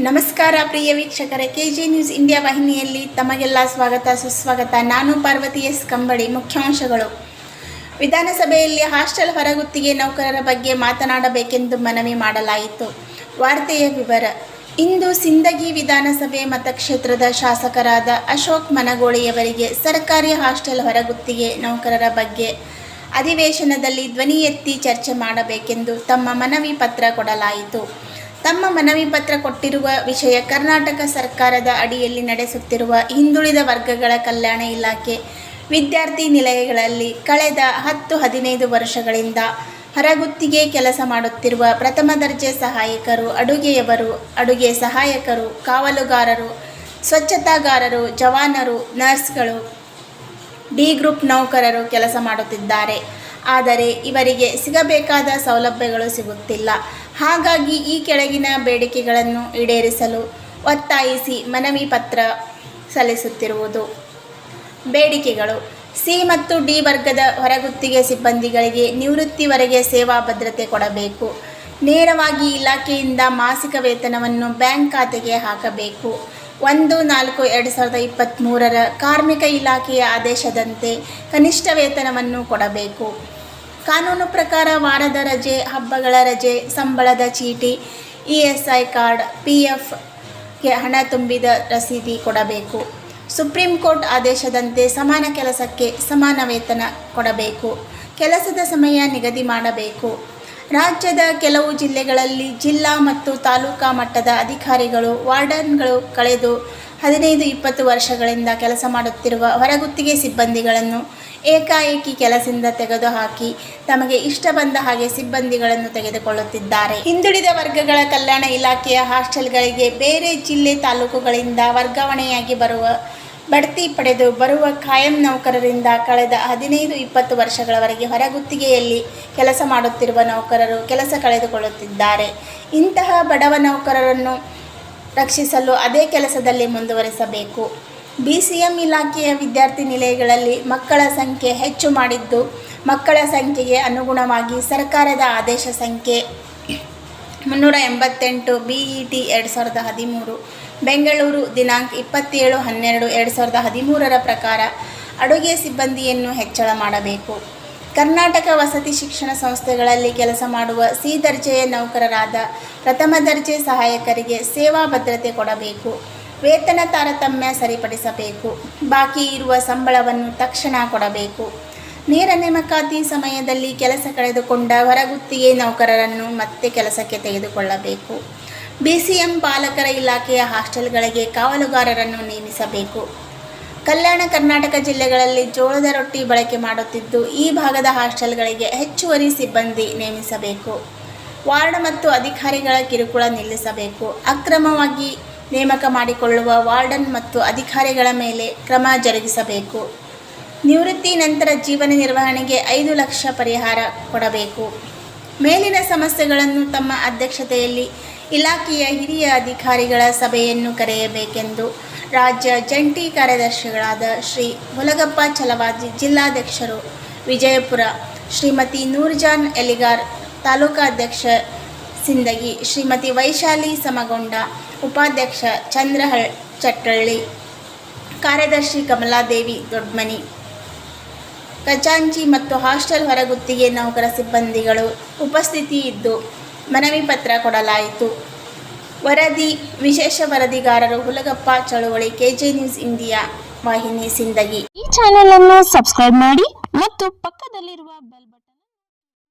ನಮಸ್ಕಾರ ಪ್ರಿಯ ವೀಕ್ಷಕರ K G news India ವಾಹಿನಿಯಲ್ಲಿ ತಮಗೆಲ್ಲ ಸ್ವಾಗತ, ಸುಸ್ವಾಗತ. ನಾನು ಪಾರ್ವತಿ ಎಸ್ ಕಂಬಳಿ, ಮುಖ್ಯಾಂಶಗಳು. ವಿಧಾನಸಭೆಯಲ್ಲಿ ಹಾಸ್ಟೆಲ್ ಹೊರಗುತ್ತಿಗೆ ನೌಕರರ ಬಗ್ಗೆ ಮಾತನಾಡಬೇಕೆಂದು ಮನವಿ ಮಾಡಲಾಯಿತು. ವಾರ್ತೆಯ ವಿವರ, ಇಂದು ಸಿಂದಗಿ ವಿಧಾನಸಭೆ ಮತಕ್ಷೇತ್ರದ ಶಾಸಕರಾದ ಅಶೋಕ್ ಮನಗೋಳಿಯವರಿಗೆ ಸರ್ಕಾರಿ ಹಾಸ್ಟೆಲ್ ಹೊರಗುತ್ತಿಗೆ ನೌಕರರ ಬಗ್ಗೆ ಅಧಿವೇಶನದಲ್ಲಿ ಧ್ವನಿ ಎತ್ತಿ ಚರ್ಚೆ ಮಾಡಬೇಕೆಂದು ತಮ್ಮ ಮನವಿ ಪತ್ರ ಕೊಡಲಾಯಿತು. ತಮ್ಮ ಮನವಿ ಪತ್ರ ಕೊಟ್ಟಿರುವ ವಿಷಯ ಕರ್ನಾಟಕ ಸರ್ಕಾರದ ಅಡಿಯಲ್ಲಿ ನಡೆಸುತ್ತಿರುವ ಹಿಂದುಳಿದ ವರ್ಗಗಳ ಕಲ್ಯಾಣ ಇಲಾಖೆ ವಿದ್ಯಾರ್ಥಿ ನಿಲಯಗಳಲ್ಲಿ ಕಳೆದ ಹತ್ತು ಹದಿನೈದು ವರ್ಷಗಳಿಂದ ಹೊರಗುತ್ತಿಗೆ ಕೆಲಸ ಮಾಡುತ್ತಿರುವ ಪ್ರಥಮ ದರ್ಜೆ ಸಹಾಯಕರು, ಅಡುಗೆಯವರು, ಅಡುಗೆ ಸಹಾಯಕರು, ಕಾವಲುಗಾರರು, ಸ್ವಚ್ಛತಾಗಾರರು, ಜವಾನರು, ನರ್ಸ್ಗಳು, ಡಿ ಗ್ರೂಪ್ ನೌಕರರು ಕೆಲಸ ಮಾಡುತ್ತಿದ್ದಾರೆ. ಆದರೆ ಇವರಿಗೆ ಸಿಗಬೇಕಾದ ಸೌಲಭ್ಯಗಳು ಸಿಗುತ್ತಿಲ್ಲ. ಹಾಗಾಗಿ ಈ ಕೆಳಗಿನ ಬೇಡಿಕೆಗಳನ್ನು ಈಡೇರಿಸಲು ಒತ್ತಾಯಿಸಿ ಮನವಿ ಪತ್ರ ಸಲ್ಲಿಸುತ್ತಿರುವುದು. ಬೇಡಿಕೆಗಳು. ಸಿ ಮತ್ತು ಡಿ ವರ್ಗದ ಹೊರಗುತ್ತಿಗೆ ಸಿಬ್ಬಂದಿಗಳಿಗೆ ನಿವೃತ್ತಿವರೆಗೆ ಸೇವಾ ಭದ್ರತೆ ಕೊಡಬೇಕು. ನೇರವಾಗಿ ಇಲಾಖೆಯಿಂದ ಮಾಸಿಕ ವೇತನವನ್ನು ಬ್ಯಾಂಕ್ ಖಾತೆಗೆ ಹಾಕಬೇಕು. ಒಂದು ನಾಲ್ಕು ಎರಡು ಸಾವಿರದ ಇಪ್ಪತ್ತ್ಮೂರರ ಕಾರ್ಮಿಕ ಇಲಾಖೆಯ ಆದೇಶದಂತೆ ಕನಿಷ್ಠ ವೇತನವನ್ನು ಕೊಡಬೇಕು. ಕಾನೂನು ಪ್ರಕಾರ ವಾರದ ರಜೆ, ಹಬ್ಬಗಳ ರಜೆ, ಸಂಬಳದ ಚೀಟಿ, E S I card, P ಎಫ್ಗೆ ಹಣ ತುಂಬಿದ ರಸೀದಿ ಕೊಡಬೇಕು. ಸುಪ್ರೀಂ ಕೋರ್ಟ್ ಆದೇಶದಂತೆ ಸಮಾನ ಕೆಲಸಕ್ಕೆ ಸಮಾನ ವೇತನ ಕೊಡಬೇಕು. ಕೆಲಸದ ಸಮಯ ನಿಗದಿ ಮಾಡಬೇಕು. ರಾಜ್ಯದ ಕೆಲವು ಜಿಲ್ಲೆಗಳಲ್ಲಿ ಜಿಲ್ಲಾ ಮತ್ತು ತಾಲೂಕಾ ಮಟ್ಟದ ಅಧಿಕಾರಿಗಳು, ವಾರ್ಡನ್ಗಳು ಕಳೆದು ಹದಿನೈದು, ಇಪ್ಪತ್ತು ವರ್ಷಗಳಿಂದ ಕೆಲಸ ಮಾಡುತ್ತಿರುವ ಹೊರಗುತ್ತಿಗೆ ಸಿಬ್ಬಂದಿಗಳನ್ನು ಏಕಾಏಕಿ ಕೆಲಸದಿಂದ ತೆಗೆದುಹಾಕಿ ತಮಗೆ ಇಷ್ಟ ಬಂದ ಹಾಗೆ ಸಿಬ್ಬಂದಿಗಳನ್ನು ತೆಗೆದುಕೊಳ್ಳುತ್ತಿದ್ದಾರೆ. ಹಿಂದುಳಿದ ವರ್ಗಗಳ ಕಲ್ಯಾಣ ಇಲಾಖೆಯ ಹಾಸ್ಟೆಲ್ಗಳಿಗೆ ಬೇರೆ ಜಿಲ್ಲೆ ತಾಲೂಕುಗಳಿಂದ ವರ್ಗಾವಣೆಯಾಗಿ ಬರುವ, ಬಡ್ತಿ ಪಡೆದು ಬರುವ ಕಾಯಂ ನೌಕರರಿಂದ ಕಳೆದ ಹದಿನೈದು, ಇಪ್ಪತ್ತು ವರ್ಷಗಳವರೆಗೆ ಹೊರಗುತ್ತಿಗೆಯಲ್ಲಿ ಕೆಲಸ ಮಾಡುತ್ತಿರುವ ನೌಕರರು ಕೆಲಸ ಕಳೆದುಕೊಳ್ಳುತ್ತಿದ್ದಾರೆ. ಇಂತಹ ಬಡವ ನೌಕರರನ್ನು ರಕ್ಷಿಸಲು ಅದೇ ಕೆಲಸದಲ್ಲಿ ಮುಂದುವರಿಸಬೇಕು. ಬಿ ಸಿ ಎಂ ಇಲಾಖೆಯ ವಿದ್ಯಾರ್ಥಿ ನಿಲಯಗಳಲ್ಲಿ ಮಕ್ಕಳ ಸಂಖ್ಯೆ ಹೆಚ್ಚು ಮಾಡಿದ್ದು, ಮಕ್ಕಳ ಸಂಖ್ಯೆಗೆ ಅನುಗುಣವಾಗಿ ಸರ್ಕಾರದ ಆದೇಶ ಸಂಖ್ಯೆ ಮುನ್ನೂರ ಎಂಬತ್ತೆಂಟು ಬಿ ಟಿ ಎರಡು ಸಾವಿರದ ಹದಿಮೂರು, ಬೆಂಗಳೂರು ದಿನಾಂಕ ಇಪ್ಪತ್ತೇಳು ಹನ್ನೆರಡು ಎರಡು ಸಾವಿರದ ಹದಿಮೂರರ ಪ್ರಕಾರ ಅಡುಗೆ ಸಿಬ್ಬಂದಿಯನ್ನು ಹೆಚ್ಚಳ ಮಾಡಬೇಕು. ಕರ್ನಾಟಕ ವಸತಿ ಶಿಕ್ಷಣ ಸಂಸ್ಥೆಗಳಲ್ಲಿ ಕೆಲಸ ಮಾಡುವ ಸಿ ದರ್ಜೆಯ ನೌಕರರಾದ ಪ್ರಥಮ ದರ್ಜೆ ಸಹಾಯಕರಿಗೆ ಸೇವಾ ಭದ್ರತೆ ಕೊಡಬೇಕು. ವೇತನ ತಾರತಮ್ಯ ಸರಿಪಡಿಸಬೇಕು. ಬಾಕಿ ಇರುವ ಸಂಬಳವನ್ನು ತಕ್ಷಣ ಕೊಡಬೇಕು. ನೇರ ನೇಮಕಾತಿ ಸಮಯದಲ್ಲಿ ಕೆಲಸ ಕಳೆದುಕೊಂಡ ಹೊರಗುತ್ತಿಗೆ ನೌಕರರನ್ನು ಮತ್ತೆ ಕೆಲಸಕ್ಕೆ ತೆಗೆದುಕೊಳ್ಳಬೇಕು. ಬಿ ಸಿ ಎಂ ಪಾಲಕರ ಇಲಾಖೆಯ ಹಾಸ್ಟೆಲ್ಗಳಿಗೆ ಕಾವಲುಗಾರರನ್ನು ನೇಮಿಸಬೇಕು. ಕಲ್ಯಾಣ ಕರ್ನಾಟಕ ಜಿಲ್ಲೆಗಳಲ್ಲಿ ಜೋಳದ ರೊಟ್ಟಿ ಬಳಕೆ ಮಾಡುತ್ತಿದ್ದು, ಈ ಭಾಗದ ಹಾಸ್ಟೆಲ್ಗಳಿಗೆ ಹೆಚ್ಚುವರಿ ಸಿಬ್ಬಂದಿ ನೇಮಿಸಬೇಕು. ವಾರ್ಡ್ ಮತ್ತು ಅಧಿಕಾರಿಗಳ ಕಿರುಕುಳ ನಿಲ್ಲಿಸಬೇಕು. ಅಕ್ರಮವಾಗಿ ನೇಮಕ ಮಾಡಿಕೊಳ್ಳುವ ವಾರ್ಡನ್ ಮತ್ತು ಅಧಿಕಾರಿಗಳ ಮೇಲೆ ಕ್ರಮ ಜರುಗಿಸಬೇಕು. ನಿವೃತ್ತಿ ನಂತರ ಜೀವನ ನಿರ್ವಹಣೆಗೆ ಐದು ಲಕ್ಷ ಪರಿಹಾರ ಕೊಡಬೇಕು. ಮೇಲಿನ ಸಮಸ್ಯೆಗಳನ್ನು ತಮ್ಮ ಅಧ್ಯಕ್ಷತೆಯಲ್ಲಿ ಇಲಾಖೆಯ ಹಿರಿಯ ಅಧಿಕಾರಿಗಳ ಸಭೆಯನ್ನು ಕರೆಯಬೇಕೆಂದು ರಾಜ್ಯ ಜಂಟಿ ಕಾರ್ಯದರ್ಶಿಗಳಾದ ಶ್ರೀ ಮುಲಗಪ್ಪ ಛಲವಾದಿ ಜಿಲ್ಲಾಧ್ಯಕ್ಷರು ವಿಜಯಪುರ, ಶ್ರೀಮತಿ ನೂರ್ಜಾನ್ ಎಲಿಗಾರ್, ತಾಲೂಕಾಧ್ಯಕ್ಷ ಸಿಂದಗಿ, ಶ್ರೀಮತಿ ವೈಶಾಲಿ ಸಮಗೊಂಡ ಉಪಾಧ್ಯಕ್ಷ ಚಂದ್ರಹಳ್ ಚಟ್ಟಳ್ಳಿ, ಕಾರ್ಯದರ್ಶಿ ಕಮಲಾದೇವಿ ದೊಡ್ಮನಿ. ಖಜಾಂಚಿ ಮತ್ತು ಹಾಸ್ಟೆಲ್ ಹೊರಗುತ್ತಿಗೆ ನೌಕರ ಸಿಬ್ಬಂದಿಗಳು ಉಪಸ್ಥಿತಿ ಇದ್ದು ಮನವಿ ಪತ್ರ ಕೊಡಲಾಯಿತು. ವರದಿ, ವಿಶೇಷ ವರದಿಗಾರರು ಹುಲಗಪ್ಪ ಚಳುವಳಿ, ಕೆಜೆ ನ್ಯೂಸ್ ಇಂಡಿಯಾ ವಾಹಿನಿ ಸಿಂದಗಿ. ಈ ಚಾನೆಲ್ ಅನ್ನು ಸಬ್ಸ್ಕ್ರೈಬ್ ಮಾಡಿ ಮತ್ತು ಪಕ್ಕದಲ್ಲಿರುವ ಬೆಲ್